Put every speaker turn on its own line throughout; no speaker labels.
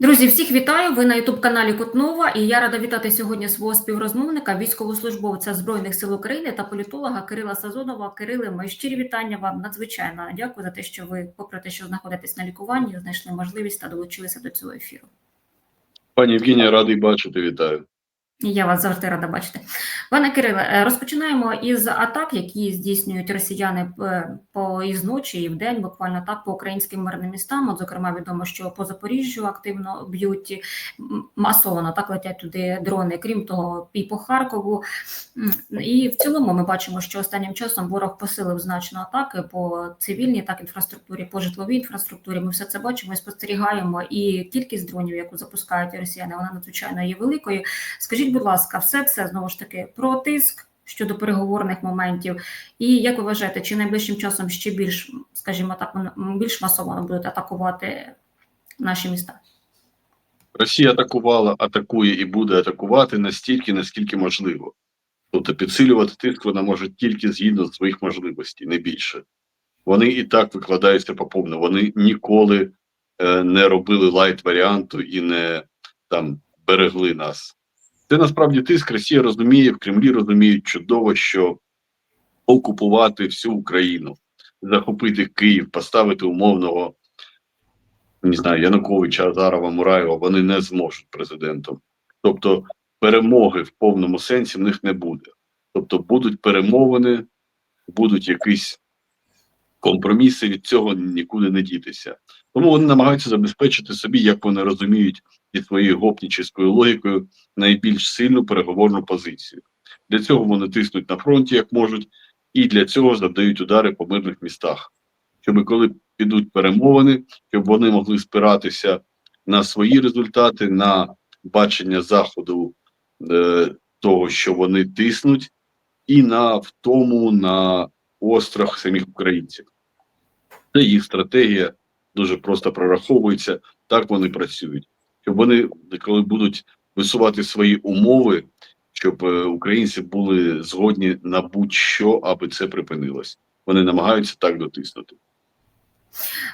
Друзі, всіх вітаю! Ви на ютуб-каналі Котнова, і я рада вітати сьогодні свого співрозмовника, військовослужбовця Збройних сил України та політолога Кирила Сазонова. Кириле, мої щирі вітання вам надзвичайно дякую за те, що ви, попри те, що знаходитесь на лікуванні, знайшли можливість та долучилися до цього ефіру.
Пані Євгенія, радий бачити, вітаю.
Я вас завжди рада бачити. Пане Кириле, е, розпочинаємо із атак, які здійснюють росіяни е, по із ночі і в день, буквально так по українським мирним містам. От, зокрема, відомо, що по Запоріжжю активно б'ють масово так летять туди дрони. Крім того, і по Харкову. І в цілому ми бачимо, що останнім часом ворог посилив значно атаки по цивільній, так інфраструктурі, по житловій інфраструктурі. Ми все це бачимо і спостерігаємо. І кількість дронів, яку запускають росіяни, вона надзвичайно є великою. Скажіть, будь ласка, все це знову ж таки про тиск щодо переговорних моментів. І як ви вважаєте, чи найближчим часом ще більш, скажімо так, більш масово будуть атакувати наші міста?
Росія атакувала, атакує і буде атакувати настільки, наскільки можливо. Тобто підсилювати тиск вона може тільки згідно своїх можливостей, не більше. Вони і так викладаються по повну. Вони ніколи е, не робили лайт варіанту і не там берегли нас. Це насправді тиск. Росія розуміє, в Кремлі розуміють чудово, що окупувати всю Україну, захопити Київ, поставити умовного не знаю, Януковича, Азарова, Мураєва, вони не зможуть президентом. Тобто перемоги в повному сенсі в них не буде. Тобто будуть перемовини, будуть якісь компроміси, від цього нікуди не дітися. Тому вони намагаються забезпечити собі, як вони розуміють, зі своєю гопнічською логікою найбільш сильну переговорну позицію. Для цього вони тиснуть на фронті як можуть, і для цього завдають удари по мирних містах. Щоб коли підуть перемовини, щоб вони могли спиратися на свої результати, на бачення заходу е, того, що вони тиснуть, і на втому на острах самих українців. Це їх стратегія дуже просто прораховується, так вони працюють. Щоб вони, коли будуть висувати свої умови, щоб е, українці були згодні на будь-що, аби це припинилось. Вони намагаються так дотиснути.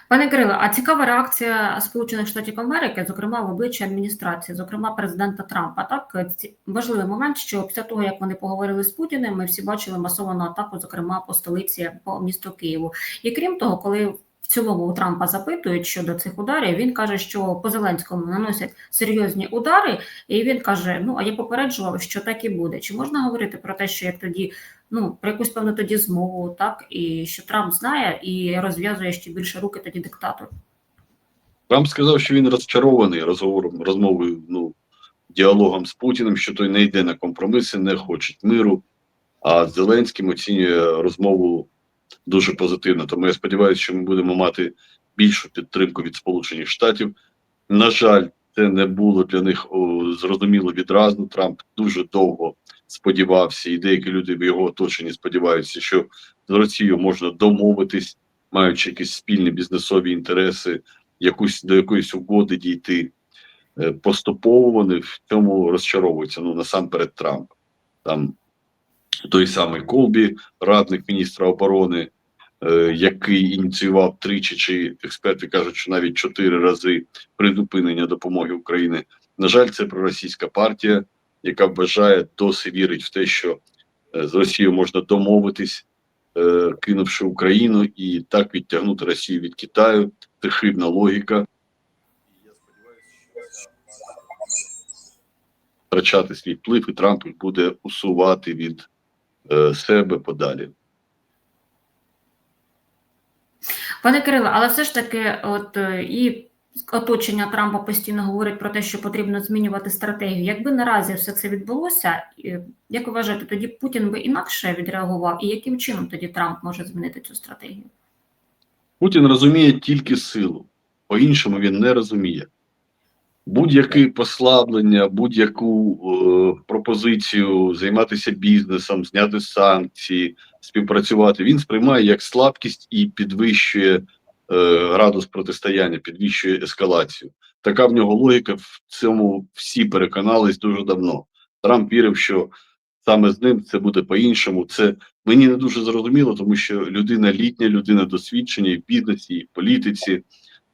Пане Кирило, а цікава реакція Сполучених Штатів Америки, зокрема в обличчі адміністрації, зокрема президента Трампа. Так ці- важливий момент, що після того як вони поговорили з Путіним, ми всі бачили масовану атаку, зокрема по столиці по місту Києву. І крім того, коли в цілому у Трампа запитують щодо цих ударів, він каже, що по Зеленському наносять серйозні удари, і він каже: Ну а я попереджував, що так і буде. Чи можна говорити про те, що як тоді ну про якусь певну тоді змову, так і що Трамп знає і розв'язує ще більше руки тоді диктатор.
Трамп сказав, що він розчарований розговором, розмовою, ну, діалогом з Путіним, що той не йде на компроміси, не хоче миру. А Зеленським оцінює розмову дуже позитивно. Тому я сподіваюся, що ми будемо мати більшу підтримку від Сполучених Штатів. На жаль, це не було для них о, зрозуміло відразу. Трамп дуже довго сподівався, і деякі люди в його оточенні сподіваються, що з Росією можна домовитись, маючи якісь спільні бізнесові інтереси, якусь до якоїсь угоди дійти. Е, Поступово вони в цьому розчаровуються. Ну насамперед Трамп. Там той самий Колбі, радник міністра оборони, е, який ініціював тричі, чи експерти кажуть, що навіть чотири рази призупинення допомоги Україні. На жаль, це проросійська партія, яка вважає, досі вірить в те, що е, з Росією можна домовитись, е, кинувши Україну, і так відтягнути Росію від Китаю. Це хибна логіка. Втрачати свій вплив, і Трамп буде усувати від себе подалі.
Пане Кирило, але все ж таки, от е, і оточення Трампа постійно говорить про те, що потрібно змінювати стратегію. Якби наразі все це відбулося, як ви вважаєте, тоді Путін би інакше відреагував, і яким чином тоді Трамп може змінити цю стратегію?
Путін розуміє тільки силу, по-іншому він не розуміє. Будь-яке послаблення, будь-яку е, пропозицію займатися бізнесом, зняти санкції, співпрацювати, він сприймає як слабкість і підвищує е, градус протистояння, підвищує ескалацію. Така в нього логіка. В цьому всі переконались дуже давно. Трамп вірив, що саме з ним це буде по-іншому. Це мені не дуже зрозуміло, тому що людина літня, людина досвідчення і в бізнесі, і в політиці,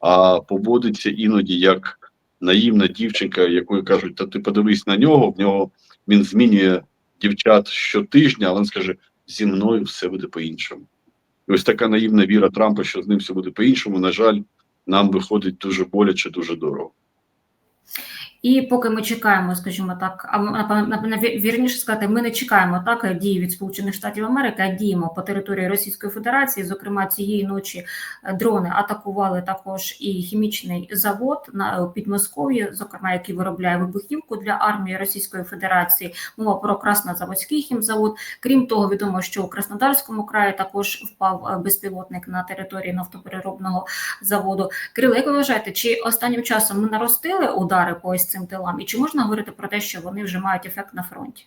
а поводиться іноді як наївна дівчинка, якої кажуть, та ти подивись на нього, в нього він змінює дівчат щотижня, але він скаже: зі мною все буде по-іншому. І ось така наївна віра Трампа, що з ним все буде по-іншому, на жаль, нам виходить дуже боляче, дуже дорого.
І поки ми чекаємо, скажімо так, а вірніше сказати, ми не чекаємо так дії від Сполучених Штатів Америки, а діємо по території Російської Федерації. Зокрема, цієї ночі е, дрони атакували також і хімічний завод на Підмосков'ї, зокрема, який виробляє вибухівку для армії Російської Федерації. Мова про Краснозаводський хімзавод. Крім того, відомо, що у Краснодарському краї також впав е, безпілотник на території нафтопереробного заводу. Кирило, як ви вважаєте, чи останнім часом ми наростили удари по ось цим тилам, і чи можна говорити про те, що вони вже мають ефект на фронті?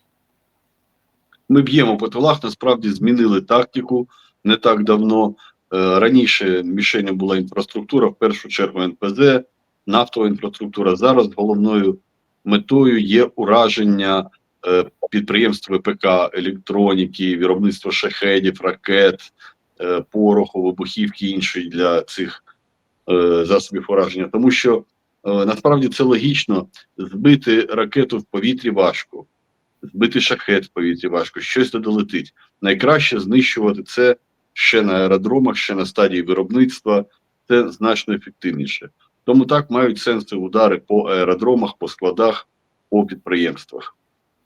Ми б'ємо по тилах, насправді змінили тактику не так давно. Е, Раніше мішенью була інфраструктура, в першу чергу НПЗ, нафтова інфраструктура. Зараз головною метою є ураження е, підприємств ВПК, електроніки, виробництво шахедів, ракет, е, пороху, вибухівки іншої для цих засобів ураження. Тому що насправді це логічно збити ракету в повітрі важко збити шахет в повітрі важко, щось не долетить. Найкраще знищувати це ще на аеродромах, ще на стадії виробництва. Це значно ефективніше. Тому так мають сенси удари по аеродромах, по складах, по підприємствах.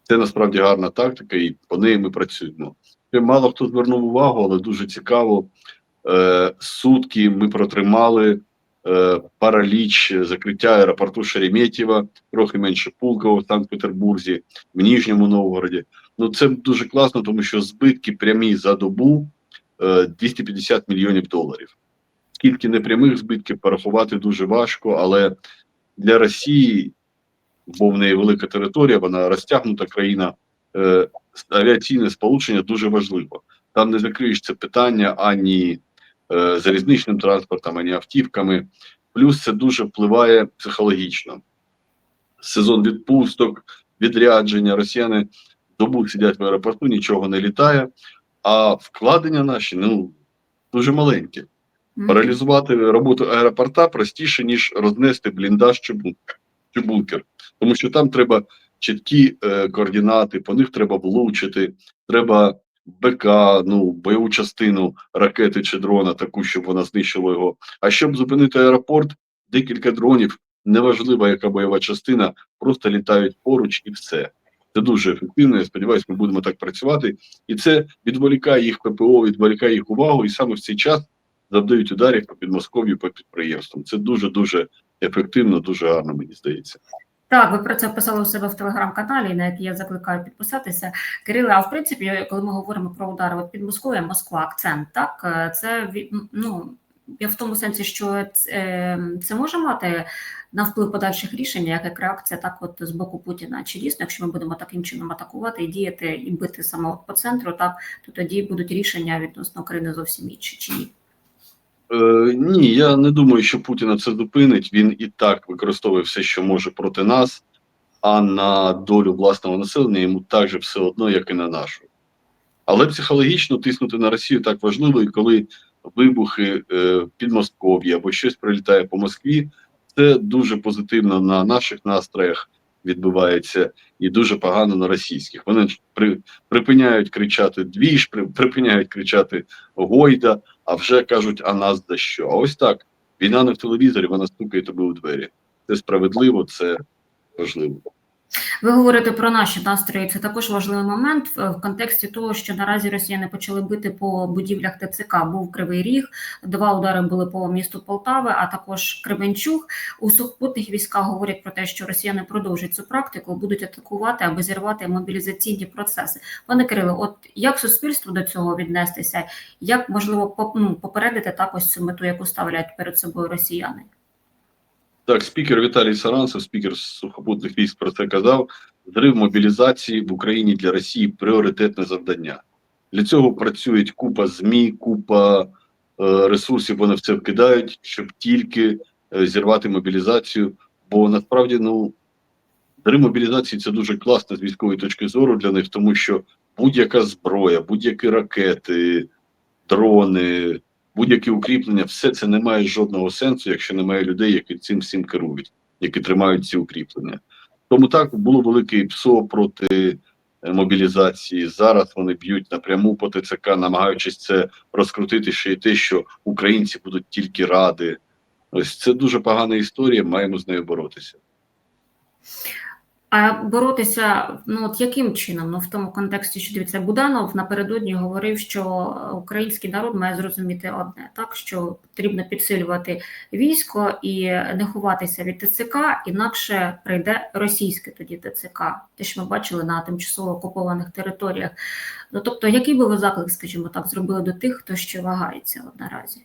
Це насправді гарна тактика, і по неї ми працюємо. Ще Мало хто звернув увагу, але дуже цікаво. Е, сутки ми протримали е, параліч закриття аеропорту Шереметьєва, трохи менше Пулково в Санкт-Петербурзі в Ніжньому Новгороді. Ну це дуже класно, тому що збитки прямі за добу е, 250 мільйонів доларів. Скільки непрямих збитків порахувати дуже важко, але для Росії, бо в неї велика територія, вона розтягнута країна, е, авіаційне сполучення дуже важливо. Там не закриєш це питання ані е, залізничним транспортом, ані автівками. Плюс це дуже впливає психологічно. Сезон відпусток, відрядження. Росіяни добу сидять в аеропорту, нічого не літає, а вкладення наші ну дуже маленькі. Паралізувати роботу аеропорта простіше, ніж рознести бліндаж чи бункер. Чи бункер. Тому що там треба чіткі е, координати, по них треба влучити, треба БК, ну, бойову частину ракети чи дрона, таку, щоб вона знищила його. А щоб зупинити аеропорт, декілька дронів, неважливо, яка бойова частина, просто літають поруч і все. Це дуже ефективно. Я сподіваюся, ми будемо так працювати. І це відволікає їх ППО, відволікає їх увагу, і саме в цей час завдають ударів по Підмосков'ю, по підприємствам. Це дуже дуже ефективно, дуже гарно, мені здається.
Так, ви про це писали у себе в телеграм-каналі, на який я закликаю підписатися. Кириле, а в принципі, коли ми говоримо про удари от під Москвою, Москва, акцент, так е, це ну я в тому сенсі, що це, це може мати на вплив подальших рішень, як як реакція, так от з боку Путіна. Чи дійсно, якщо ми будемо таким чином атакувати і діяти і бити саме по центру, так то тоді будуть рішення відносно України зовсім інші чи ні?
Е, ні, я не думаю, що Путіна це зупинить. Він і так використовує все, що може проти нас, а на долю власного населення йому так же все одно, як і на нашу. Але психологічно тиснути на Росію так важливо, і коли вибухи е, в Підмосков'ї або щось прилітає по Москві, це дуже позитивно на наших настроях відбувається і дуже погано на російських. Вони при, припиняють кричати двіж, при, припиняють кричати Гойда, а вже кажуть, а нас за що? А ось так. Війна не в телевізорі, вона стукає тобі у двері. Це справедливо, це важливо.
Ви говорите про наші настрої. Це також важливий момент в контексті того, що наразі росіяни почали бити по будівлях ТЦК. Був Кривий Ріг, два удари були по місту Полтави, а також Кременчуг. У сухопутних військах говорять про те, що росіяни продовжать цю практику, будуть атакувати, аби зірвати мобілізаційні процеси. Пане Кирило, от як суспільство до цього віднестися? Як можливо ну, попередити також цю мету, яку ставлять перед собою росіяни?
Так, спікер Віталій Саранцев, спікер сухопутних військ, про це казав. Зрив мобілізації в Україні для Росії пріоритетне завдання. Для цього працюють купа ЗМІ, купа е, ресурсів. Вони в це вкидають, щоб тільки е, зірвати мобілізацію. Бо насправді, ну зрив мобілізації це дуже класно з військової точки зору для них, тому що будь-яка зброя, будь-які ракети, дрони, будь-які укріплення, все це не має жодного сенсу, якщо немає людей, які цим всім керують. які тримають ці укріплення. Тому так було велике ПСО проти е, мобілізації. Зараз вони б'ють напряму по ТЦК, намагаючись це розкрутити ще й те, що українці будуть тільки ради. Ось це дуже погана історія. Маємо з нею боротися.
А боротися, ну от яким чином? Ну в тому контексті, що дивіться, Буданов напередодні говорив, що український народ має зрозуміти одне, так що потрібно підсилювати військо і не ховатися від ТЦК, інакше прийде російське тоді ТЦК, те, що ми бачили на тимчасово окупованих територіях. Ну тобто, який би ви заклик, скажімо так, зробили до тих, хто ще вагається наразі?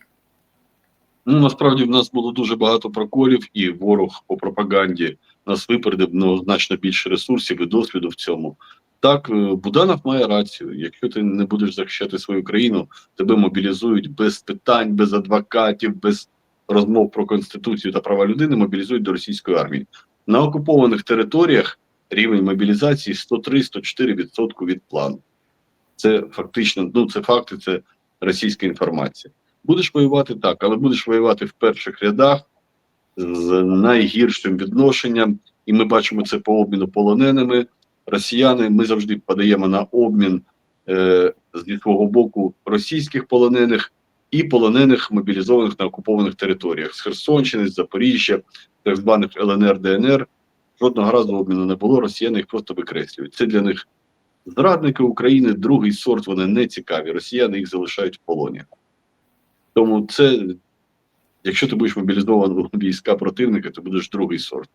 Ну насправді в нас було дуже багато проколів, і ворог по пропаганді нас випередив ну, значно більше ресурсів і досвіду в цьому. Так, е, Буданов має рацію. Якщо ти не будеш захищати свою країну, тебе мобілізують без питань, без адвокатів, без розмов про конституцію та права людини. Мобілізують до російської армії на окупованих територіях. Рівень мобілізації 103-104% від плану. Це фактично, ну це факти, це російська інформація. Будеш воювати так, але будеш воювати в перших рядах з найгіршим відношенням, і ми бачимо це по обміну полоненими. Росіяни ми завжди подаємо на обмін е, зі свого боку російських полонених і полонених мобілізованих на окупованих територіях з Херсонщини, з Запоріжжя, так званих ЛНР, ДНР. Жодного разу обміну не було. Росіяни їх просто викреслюють. Це для них зрадники України, другий сорт. Вони не цікаві. Росіяни їх залишають в полоні. Тому це, якщо ти будеш мобілізований війська противника, ти будеш другий сорт.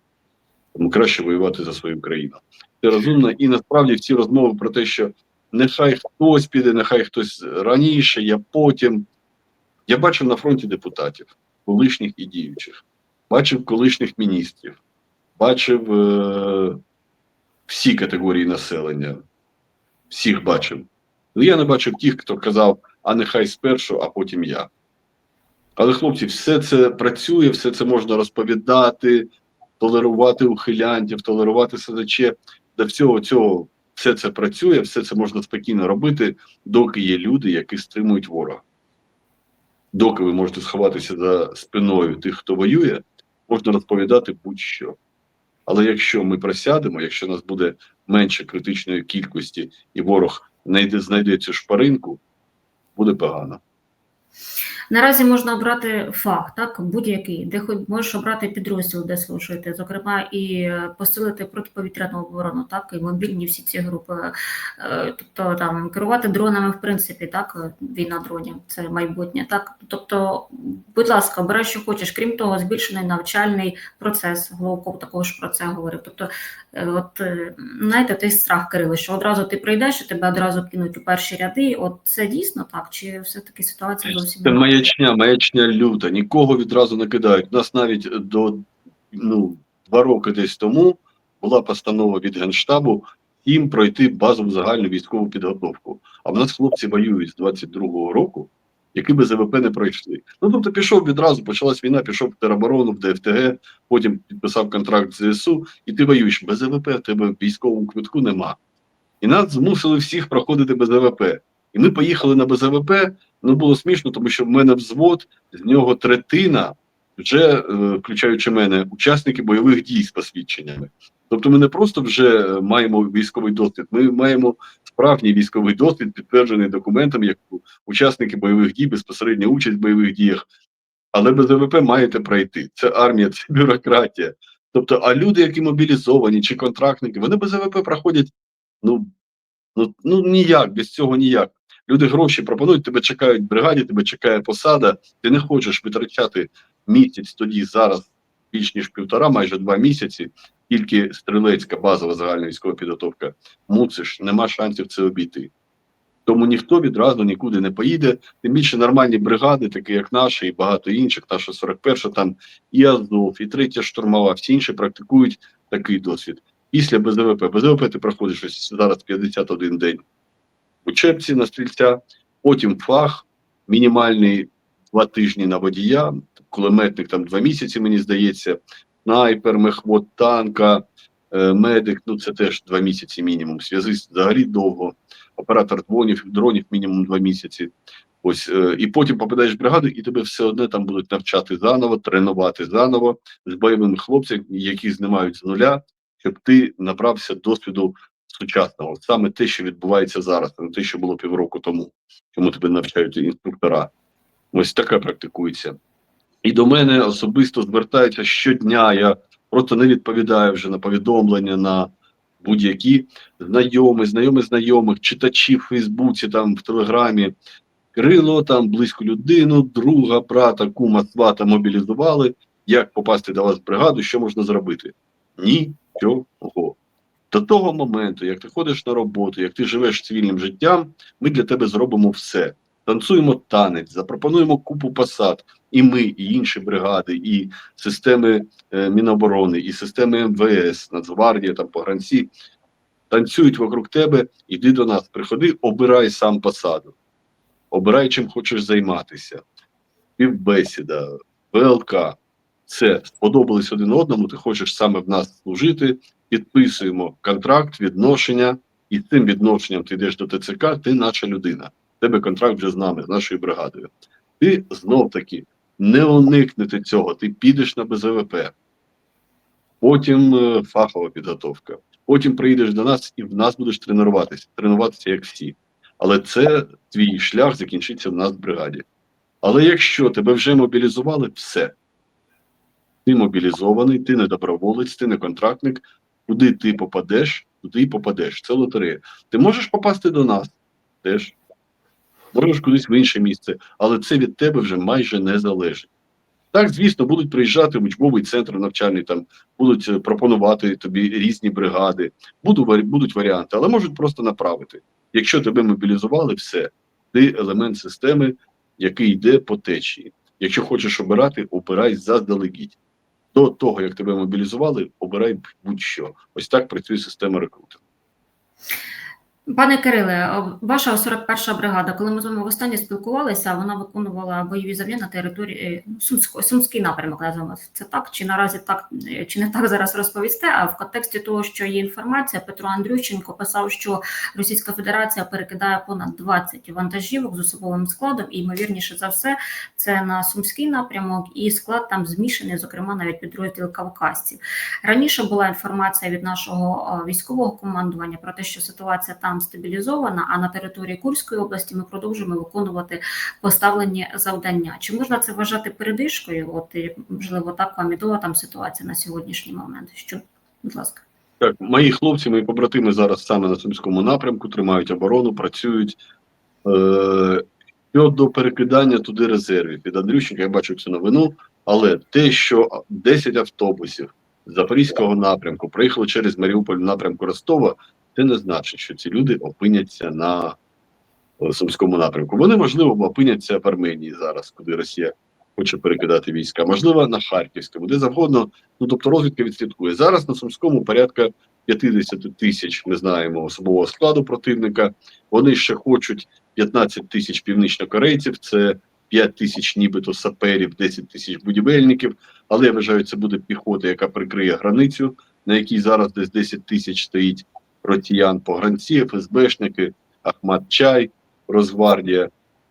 Тому краще воювати за свою країну. Це розумно. І насправді всі розмови про те, що нехай хтось піде, нехай хтось раніше, я потім. Я бачив на фронті депутатів, колишніх і діючих, бачив колишніх міністрів, бачив е- всі категорії населення, всіх бачив. Але я не бачив тих, хто казав, а нехай спершу, а потім я. Але, хлопці, все це працює, все це можна розповідати, толерувати ухилянтів, толерувати СЗЧ. До всього цього все це працює, все це можна спокійно робити, доки є люди, які стримують ворога. Доки ви можете сховатися за спиною тих, хто воює, можна розповідати будь-що. Але якщо ми просядемо, якщо нас буде менше критичної кількості і ворог знайде, знайде цю шпаринку, буде погано.
Наразі можна обрати фах, так будь-який, де хоч можеш обрати підрозділ, де служити, зокрема, і е, посилити протиповітряну оборону, так і мобільні всі ці групи, Е, тобто там керувати дронами, в принципі, так війна дронів, це майбутнє. Так, тобто, будь ласка, обирай, що хочеш. Крім того, збільшений навчальний процес. Головков також про це говорив. Тобто, е, от е, знаєте, той страх Кирило, що одразу ти прийдеш і тебе одразу кинуть у перші ряди. От це дійсно так, чи все таки ситуація зовсім?
Маячня, маячня люта. Нікого відразу не кидають. У нас навіть до ну, два роки десь тому була постанова від Генштабу їм пройти базову загальну військову підготовку. А в нас хлопці воюють з 22-го року, які без ВВП не пройшли. Ну тобто пішов відразу, почалась війна, пішов в тероборону, в ДФТГ, потім підписав контракт з ЗСУ, і ти воюєш без ВВП, в тебе військового квитку нема. І нас змусили всіх проходити без ВВП. І ми поїхали на без ВВП. Ну було смішно, тому що в мене взвод, з нього третина, вже е, включаючи мене, учасники бойових дій з посвідченнями. Тобто, ми не просто вже е, маємо військовий досвід, ми маємо справжній військовий досвід, підтверджений документом, як учасники бойових дій, безпосередня участь в бойових діях. Але без ВВП маєте пройти. Це армія, це бюрократія. Тобто, а люди, які мобілізовані чи контрактники, вони без ВВП проходять ну, ну, ну ніяк, без цього ніяк. Люди гроші пропонують, тебе чекають в бригаді, тебе чекає посада, ти не хочеш витрачати місяць тоді, зараз більш ніж півтора, майже два місяці, тільки стрілецька базова загальна військова підготовка. Мусиш, нема шансів це обійти. Тому ніхто відразу нікуди не поїде. Тим більше нормальні бригади, такі як наша, і багато інших, наша 41 там і Азов, і третя штурмова, всі інші практикують такий досвід. Після БЗВП. БЗВП ти проходиш ось зараз 51 день учебці на стрільця, потім фах, мінімальний два тижні на водія, кулеметник там два місяці, мені здається, снайпер, мехвод танка, е, медик, ну це теж два місяці мінімум. Зв'язист взагалі довго, оператор дронів, дронів мінімум два місяці. Ось е, і потім попадаєш в бригаду, і тебе все одно там будуть навчати заново, тренувати заново з бойовими хлопцями, які знімають з нуля, щоб ти набрався досвіду сучасного, саме те, що відбувається зараз, а не те, що було півроку тому, чому тебе навчають інструктора. Ось таке практикується. І до мене особисто звертаються щодня. Я просто не відповідаю вже на повідомлення на будь-які знайомі, знайомі знайомих, читачі в Фейсбуці, там в Телеграмі. Кирило, там близьку людину, друга, брата, кума, свата мобілізували. Як попасти до вас в бригаду, що можна зробити? Нічого. До того моменту, як ти ходиш на роботу, як ти живеш цивільним життям, ми для тебе зробимо все. Танцюємо танець, запропонуємо купу посад, і ми, і інші бригади, і системи е, Міноборони, і системи МВС, Нацгвардія, там погранці танцюють вокруг тебе. Іди до нас, приходи, обирай сам посаду, обирай, чим хочеш займатися. Співбесіда, ВЛК. Це сподобались один одному. Ти хочеш саме в нас служити. Підписуємо контракт, відношення, і з цим відношенням ти йдеш до ТЦК, ти наша людина. Тебе контракт вже з нами, з нашою бригадою. Ти знов таки не уникнете цього. Ти підеш на БЗВП, потім е, фахова підготовка. Потім приїдеш до нас і в нас будеш тренуватися, тренуватися як всі. Але це твій шлях закінчиться в нас в бригаді. Але якщо тебе вже мобілізували, все. Ти мобілізований, ти не доброволець, ти не контрактник. Куди ти попадеш, туди і попадеш. Це лотерея. Ти можеш попасти до нас теж. Можеш кудись в інше місце, але це від тебе вже майже не залежить. Так, звісно, будуть приїжджати в учбовий центр навчальний, там будуть е, пропонувати тобі різні бригади, будуть, будуть варіанти, але можуть просто направити. Якщо тебе мобілізували, все, ти елемент системи, який йде по течії. Якщо хочеш обирати, обирай заздалегідь. До того, як тебе мобілізували, обирай будь-що. Ось так працює система рекрутингу.
Пане Кириле, ваша 41-ша бригада, коли ми з вами востаннє спілкувалися, вона виконувала бойові завдання на території е, Сумського Сумський напрямок. Називаємо це так. Чи наразі так е, чи не так зараз розповісте? А в контексті того, що є інформація, Петро Андрющенко писав, що Російська Федерація перекидає понад 20 вантажівок з особовим складом, і ймовірніше за все, це на Сумський напрямок, і склад там змішаний, зокрема навіть підрозділ кавказців. Раніше була інформація від нашого військового командування про те, що ситуація там стабілізована, а на території Курської області ми продовжуємо виконувати поставлені завдання. Чи можна це вважати передишкою? От і, можливо, так відома там ситуація на сьогоднішній момент. Що, будь ласка.
Так, мої хлопці, мої побратими зараз саме на Сумському напрямку тримають оборону, працюють. Е, щодо перекидання туди резервів від Андрющенка, я бачу цю новину, але те, що 10 автобусів з Запорізького напрямку приїхали через Маріуполь в напрямку Ростова, це не значить, що ці люди опиняться на е, Сумському напрямку. Вони, можливо, опиняться в Арменії зараз, куди Росія хоче перекидати війська, можливо, на Харківському, де завгодно. Ну тобто розвідка відслідкує. Зараз на Сумському порядка 50 тисяч ми знаємо особового складу противника. Вони ще хочуть 15 тисяч північнокорейців, це 5 тисяч нібито саперів, 10 тисяч будівельників. Але я вважаю, це буде піхота, яка прикриє границю, на якій зараз десь 10 тисяч стоїть росіян погранці, ФСБшники, Ахмат Чай, Росгвардія.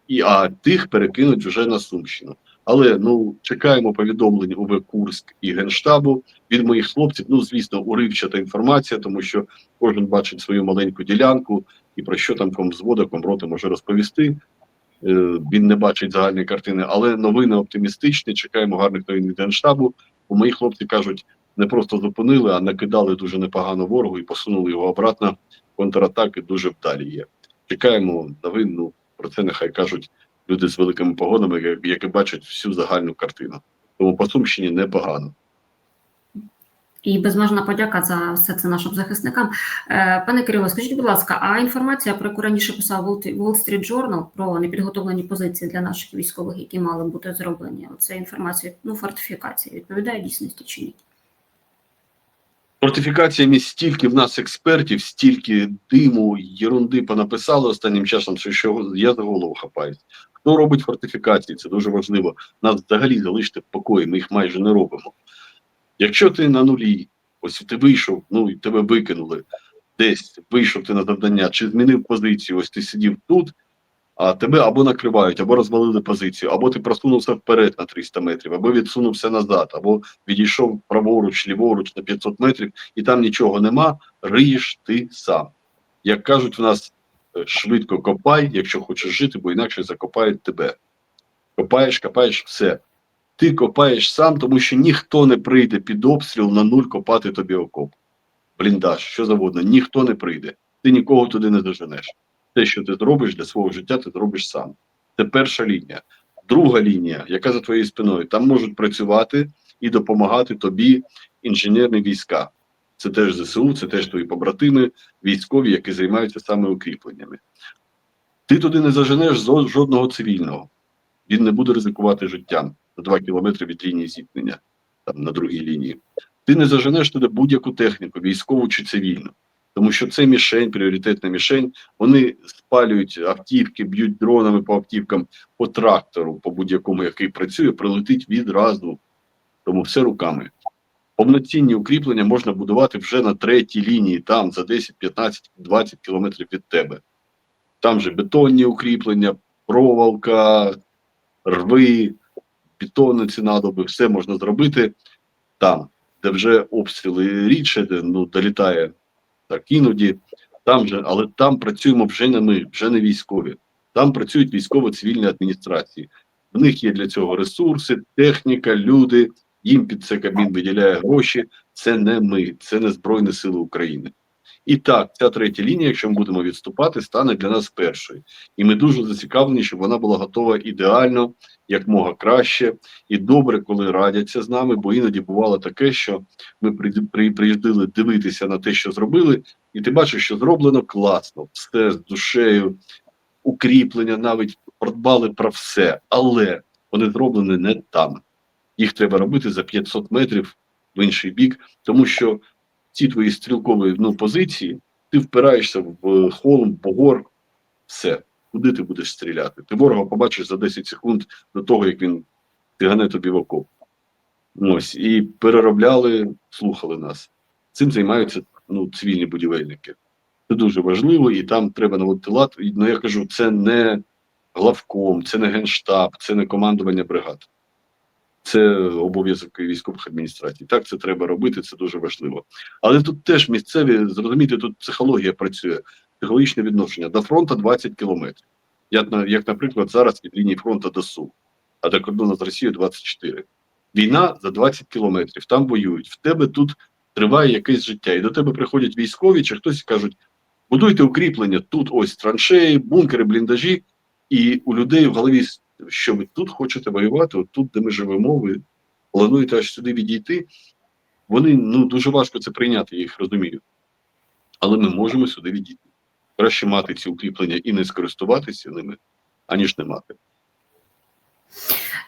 І а тих перекинуть вже на Сумщину. Але ну чекаємо повідомлень УВ Курськ і Генштабу від моїх хлопців. Ну звісно, уривчата інформація, тому що кожен бачить свою маленьку ділянку і про що там комзвода, комроти може розповісти. Е, Він не бачить загальної картини, але новини оптимістичні. Чекаємо гарних новин від Генштабу. Бо мої хлопці кажуть, не просто зупинили, а накидали дуже непогано ворогу і посунули його обратно. Контратаки дуже вдалі є. Чекаємо новин. Ну про це нехай кажуть люди з великими погонами, я- які бачать всю загальну картину. Тому по Сумщині непогано.
І безмежна подяка за все це нашим захисникам. Е, Пане Кирило, скажіть, будь ласка, а інформація, про яку раніше писав Wall Street Journal про непідготовлені позиції для наших військових, які мали бути зроблені, це інформація, ну, фортифікація, відповідає дійсності чи ні?
Фортифікаціями стільки в нас експертів, стільки диму, єрунди понаписали останнім часом, що я за голову хапаюсь. Хто робить фортифікації? Це дуже важливо. Нас взагалі залишити в покої, ми їх майже не робимо. Якщо ти на нулі, ось ти вийшов, ну і тебе викинули десь, вийшов ти на завдання, чи змінив позицію, ось ти сидів тут, а тебе або накривають, або розвалили позицію, або ти просунувся вперед на 300 метрів, або відсунувся назад, або відійшов праворуч, ліворуч на 500 метрів, і там нічого нема, риєш ти сам. Як кажуть в нас, е, швидко копай, якщо хочеш жити, бо інакше закопають тебе. Копаєш, копаєш, все. Ти копаєш сам, тому що ніхто не прийде під обстріл на нуль копати тобі окоп. Бліндаж, що завгодно, ніхто не прийде. Ти нікого туди не доженеш. Те, що ти зробиш для свого життя, ти зробиш сам. Це перша лінія. Друга лінія, яка за твоєю спиною, там можуть працювати і допомагати тобі інженерні війська. Це теж ЗСУ, це теж твої побратими, військові, які займаються саме укріпленнями. Ти туди не заженеш жодного цивільного. Він не буде ризикувати життям на 2 кілометри від лінії зіткнення, там на другій лінії. Ти не заженеш туди будь-яку техніку, військову чи цивільну. Тому що це мішень, пріоритетна мішень. Вони спалюють автівки, б'ють дронами по автівкам, по трактору, по будь-якому, який працює, прилетить відразу. Тому все руками. Повноцінні укріплення можна будувати вже на третій лінії, там за 10, 15, 20 кілометрів від тебе. Там же бетонні укріплення, проволока, рви, бетонні ці надоби, все можна зробити там, де вже обстріли рідше, де ну, долітає так іноді. Там же, але там працюємо вже не ми, вже не військові. Там працюють військово-цивільні адміністрації. В них є для цього ресурси, техніка, люди. Їм під це Кабмін виділяє гроші. Це не ми, це не Збройні Сили України. І так, ця третя лінія, якщо ми будемо відступати, стане для нас першою. І ми дуже зацікавлені, щоб вона була готова ідеально, якмога краще і добре, коли радяться з нами, бо іноді бувало таке, що ми при, при, приїздили дивитися на те, що зробили, і ти бачиш, що зроблено класно, все з душею, укріплення, навіть продбали про все, але вони зроблені не там. Їх треба робити за 500 метрів в інший бік, тому що ці твої стрілкові ну, позиції, ти впираєшся в холм, погор, все. Куди ти будеш стріляти? Ти ворога побачиш за 10 секунд до того, як він тигане тобі в окоп. Ось, і переробляли, слухали нас. Цим займаються ну, цивільні будівельники. Це дуже важливо, і там треба наводити лад. Ну, я кажу, це не главком, це не генштаб, це не командування бригад. Це обов'язок військових адміністрацій. Так це треба робити, це дуже важливо. Але тут теж місцеві, зрозуміти, тут психологія працює, психологічне відношення. До фронту 20 кілометрів. Як, наприклад, зараз від лінії фронту до Су, а до кордону з Росією 24. Війна за 20 кілометрів, там воюють. В тебе тут триває якесь життя. І до тебе приходять військові, чи хтось кажуть: будуйте укріплення, тут ось траншеї, бункери, бліндажі, і у людей в голові, що ви тут хочете воювати, от тут, де ми живемо, ви плануєте аж сюди відійти. Вони ну дуже важко це прийняти, я їх розумію. Але ми можемо сюди відійти. Краще мати ці укріплення і не скористуватися ними, аніж не мати.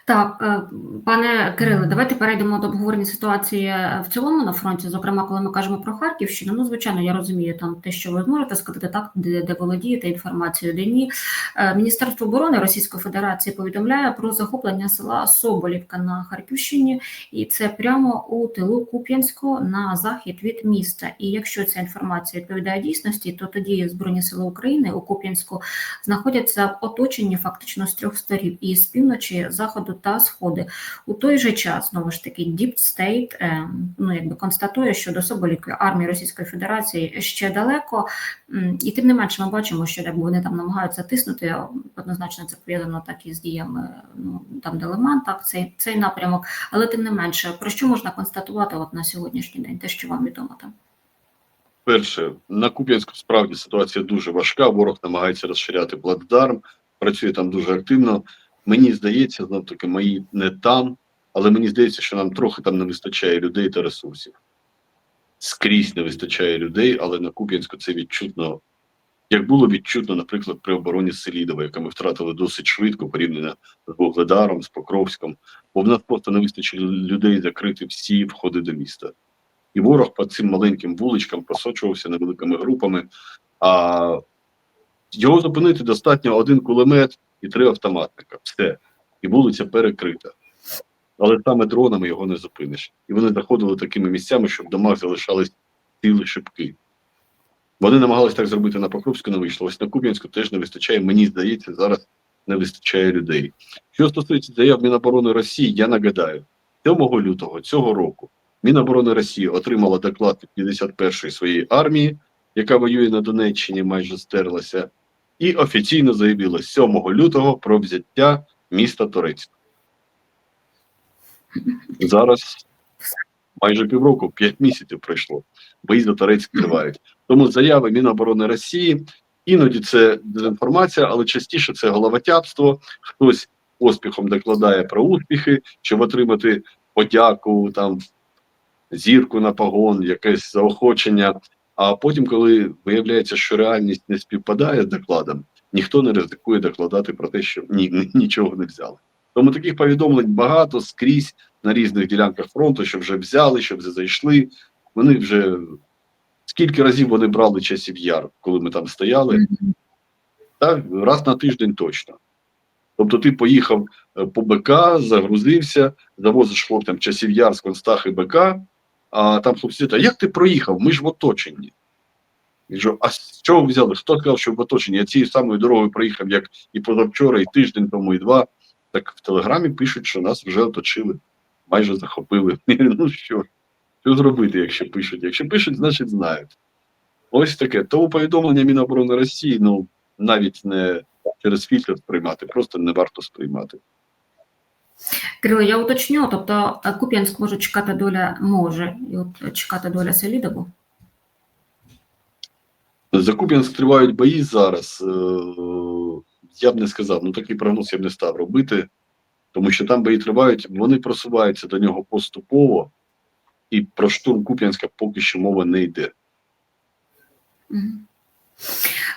Так, е, пане Кириле, давайте перейдемо до обговорення ситуації в цілому на фронті. Зокрема, коли ми кажемо про Харківщину, ну звичайно, я розумію там те, що ви зможете сказати, так де, де володієте інформацією, де ні. Е, Міністерство оборони Російської Федерації повідомляє про захоплення села Соболівка на Харківщині, і це прямо у тилу Куп'янського на захід від міста. І якщо ця інформація відповідає дійсності, то тоді Збройні сили України у Куп'янську знаходяться в оточенні фактично з трьох сторін і з півночі, заходу та сходи. У той же час знову ж таки Deep State е, ну якби констатує, що до Соболівки армії Російської Федерації ще далеко, і тим не менше ми бачимо, що якби вони там намагаються тиснути. Однозначно це пов'язано так і з діями ну там де так цей цей напрямок. Але тим не менше, про що можна констатувати от на сьогоднішній день, те, що вам відомо там.
Перше, на Куп'янську справді ситуація дуже важка. Ворог намагається розширяти плацдарм, працює там дуже активно. Мені здається, знов таки, мої не там, але мені здається, що нам трохи там не вистачає людей та ресурсів. Скрізь не вистачає людей, але на Куп'янську це відчутно, як було відчутно, наприклад, при обороні Селідова, яка ми втратили досить швидко порівняно з Вугледаром, з Покровськом, бо в нас просто не вистачило людей закрити всі входи до міста. І ворог по цим маленьким вуличкам просочувався невеликими групами. А його зупинити достатньо один кулемет і три автоматника. Все. І вулиця перекрита. Але саме дронами його не зупиниш. І вони заходили такими місцями, щоб в домах залишались цілі шибки. Вони намагалися так зробити на Покровську, не вийшло. Ось на Куп'янську теж не вистачає. Мені здається, зараз не вистачає людей. Що стосується заяв Міноборони Росії, я нагадаю, 7 лютого цього року Міноборони Росії отримала доклад від 51-ї своєї армії, яка воює на Донеччині, майже стерлася, і офіційно заявила 7 лютого про взяття міста Торецьк. Зараз майже півроку, 5 місяців пройшло. Бої за Торецьк тривають. Тому заяви Міноборони Росії іноді це дезінформація, але частіше це головотяпство. Хтось поспіхом докладає про успіхи, щоб отримати подяку, там зірку на погон, якесь заохочення. А потім, коли виявляється, що реальність не співпадає з докладом, ніхто не ризикує докладати про те, що ні, ні- нічого не взяли. Тому таких повідомлень багато скрізь на різних ділянках фронту, що вже взяли, що вже зайшли. Вони вже скільки разів вони брали часів яр, коли ми там стояли, так, раз на тиждень точно. Тобто ти поїхав е, по БК, загрузився, завозиш хлопцям часів яр з Констахи БК, а там хлопці, а як ти проїхав? Ми ж в оточенні. Я кажу, а з чого взяли? Хто сказав, що в оточенні? Я цією самою дорогою проїхав, як і позавчора, і тиждень тому, і два. Так в Телеграмі пишуть, що нас вже оточили, майже захопили. Ну що, що зробити, якщо пишуть? Якщо пишуть, значить знають. Ось таке. Тому повідомлення Міноборони Росії, ну, навіть не через фільтр сприймати, просто не варто сприймати.
Кирило, я уточню, тобто е, Куп'янськ може чекати доля, може і от чекати доля Селідову.
За Куп'янськ тривають бої зараз. Е, Я б не сказав, ну такий прогноз я б не став робити, тому що там бої тривають, вони просуваються до нього поступово, і про штурм Куп'янська поки що мова не йде.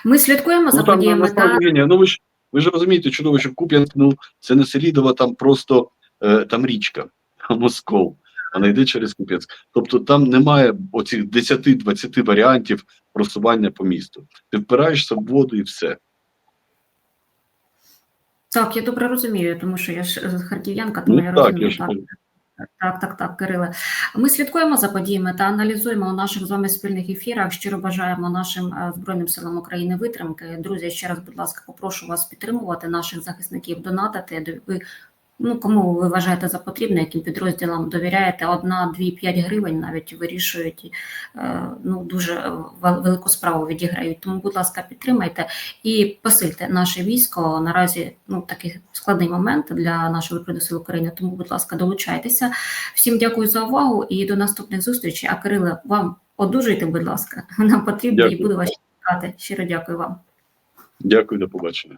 Ми слідкуємо за
Ну там
подіями та
ну ви ж ви ж розумієте чудово, що Куп'янськ, ну це не Селідова, там просто е, там річка, Москов. Вона йде через Куп'янськ. Тобто там немає оцих 10-20 варіантів просування по місту. Ти впираєшся в воду і все.
так, я добре розумію, тому що я ж е, харків'янка, тому
Ну
я
так,
розумію.
я ж
так. Так, так, так, Кириле. Ми слідкуємо за подіями та аналізуємо у наших з вами спільних ефірах. Щиро бажаємо нашим е, збройним силам України витримки. Друзі, ще раз, будь ласка, попрошу вас підтримувати наших захисників, донатити. До- Ви ну кому ви вважаєте за потрібне, яким підрозділам довіряєте? Одна, дві, п'ять гривень навіть вирішують е, ну дуже велику справу відіграють. Тому, будь ласка, підтримайте і посильте наше військо. Наразі ну такий складний момент для нашої збройних сил України. Тому, будь ласка, долучайтеся. Всім дякую за увагу і до наступних зустрічей. А Кириле, вам одужуйте, будь ласка. Нам потрібно і
Дякую.
буду вас чекати. Щиро дякую вам.
Дякую, до побачення.